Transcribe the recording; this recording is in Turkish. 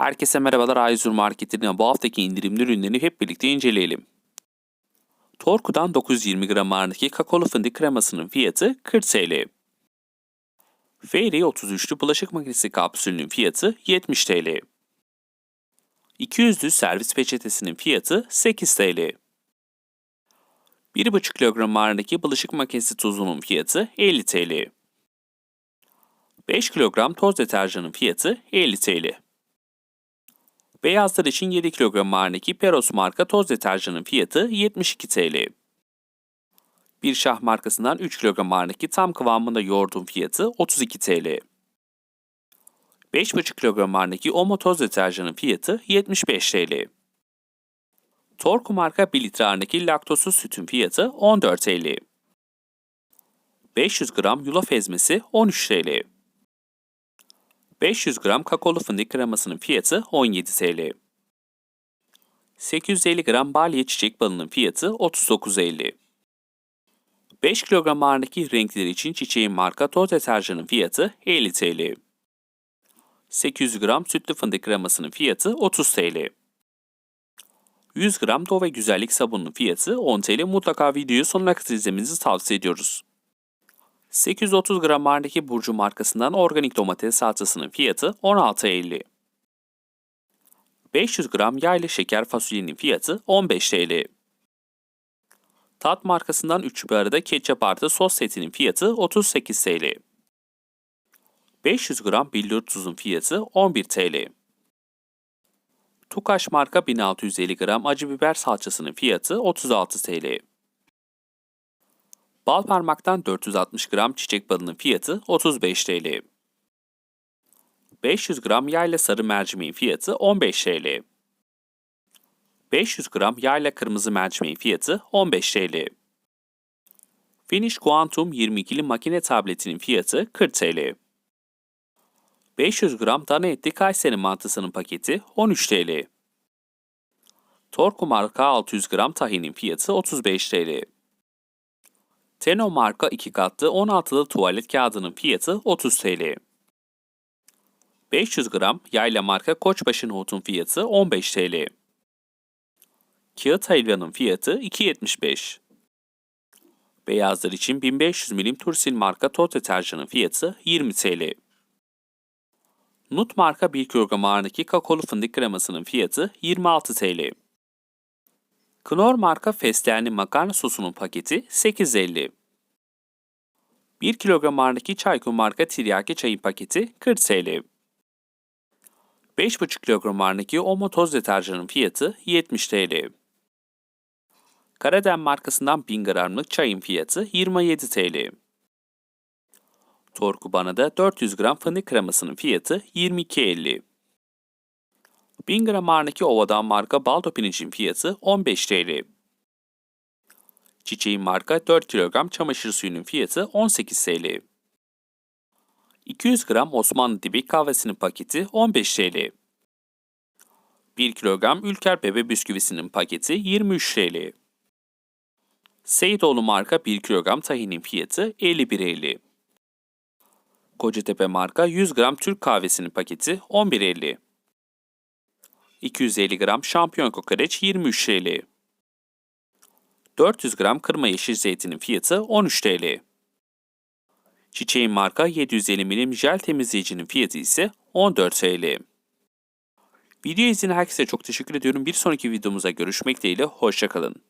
Herkese merhabalar Ayzur Market'in bu haftaki indirimli ürünlerini hep birlikte inceleyelim. Torku'dan 920 gram ağırlıktaki kakaolu fındık kremasının fiyatı 40 TL. Fairy 33'lü bulaşık makinesi kapsülünün fiyatı 70 TL. 200'lü servis peçetesinin fiyatı 8 TL. 1,5 kilogram ağırlığındaki bulaşık makinesi tuzunun fiyatı 50 TL. 5 kilogram toz deterjanın fiyatı 50 TL. Beyazlar için 7 kilogram ağırlığındaki Peros marka toz deterjanın fiyatı 72 TL. Bir şah markasından 3 kilogram ağırlığındaki tam kıvamında yoğurdun fiyatı 32 TL. 5,5 kilogram ağırlığındaki Omo toz deterjanın fiyatı 75 TL. Torku marka 1 litre ağırlığındaki laktozsuz sütün fiyatı 14 TL. 500 gram yulaf ezmesi 13 TL. 500 gram kakaolu fındık kremasının fiyatı 17 TL. 850 gram balya çiçek balının fiyatı 39.50. 5 kilogram ağırlığındaki renkler için çiçeğin marka toz deterjanın fiyatı 50 TL. 800 gram sütlü fındık kremasının fiyatı 30 TL. 100 gram Dove güzellik sabununun fiyatı 10 TL. Mutlaka videoyu sonuna kadar izlemenizi tavsiye ediyoruz. 830 gram ağırlığındaki Burcu markasından organik domates salçasının fiyatı 16.50. 500 gram yağlı şeker fasulyenin fiyatı 15 TL. Tat markasından 3 bir arada ketçap artı sos setinin fiyatı 38 TL. 500 gram billur tuzun fiyatı 11 TL. Tukaş marka 1650 gram acı biber salçasının fiyatı 36 TL. Bal parmaktan 460 gram çiçek balının fiyatı 35 TL. 500 gram yayla sarı mercimeğin fiyatı 15 TL. 500 gram yayla kırmızı mercimeğin fiyatı 15 TL. Finish Quantum 22'li makine tabletinin fiyatı 40 TL. 500 gram dana etli Kayseri mantısının paketi 13 TL. Torku marka 600 gram tahinin fiyatı 35 TL. Teno marka 2 katlı 16'lı tuvalet kağıdının fiyatı 30 TL. 500 gram yayla marka Koçbaşı nohutun fiyatı 15 TL. Kağıt helvanın fiyatı 2.75. Beyazlar için 1500 milim Tursil marka toz deterjanın fiyatı 20 TL. Nut marka 1 kilogram ağırlığındaki kakaolu fındık kremasının fiyatı 26 TL. Knorr marka fesleğenli makarna sosunun paketi 8.50. 1 kilogram ağırlığındaki Çaykur marka tiryaki çayın paketi 40 TL. 5,5 kilogram ağırlığındaki Omo toz deterjanın fiyatı 70 TL. Karadem markasından 1000 gramlık çayın fiyatı 27 TL. Torku Bana'da 400 gram fındık kremasının fiyatı 22.50. 1000 gram ağırlığındaki Ova'dan marka baldo pirincin fiyatı 15 TL. Çiçeğin marka 4 kilogram çamaşır suyunun fiyatı 18 TL. 200 gram Osmanlı dibi kahvesinin paketi 15 TL. 1 kilogram Ülker bebe bisküvisinin paketi 23 TL. Seyidoğlu marka 1 kilogram tahinin fiyatı 51.50. Kocatepe marka 100 gram Türk kahvesinin paketi 11.50. 250 gram şampiyon kokoreç 23 TL. 400 gram kırma yeşil zeytinin fiyatı 13 TL. Çiçeğin marka 750 milim jel temizleyicinin fiyatı ise 14 TL. Video izleyen herkese çok teşekkür ediyorum. Bir sonraki videomuza görüşmek dileğiyle. Hoşçakalın.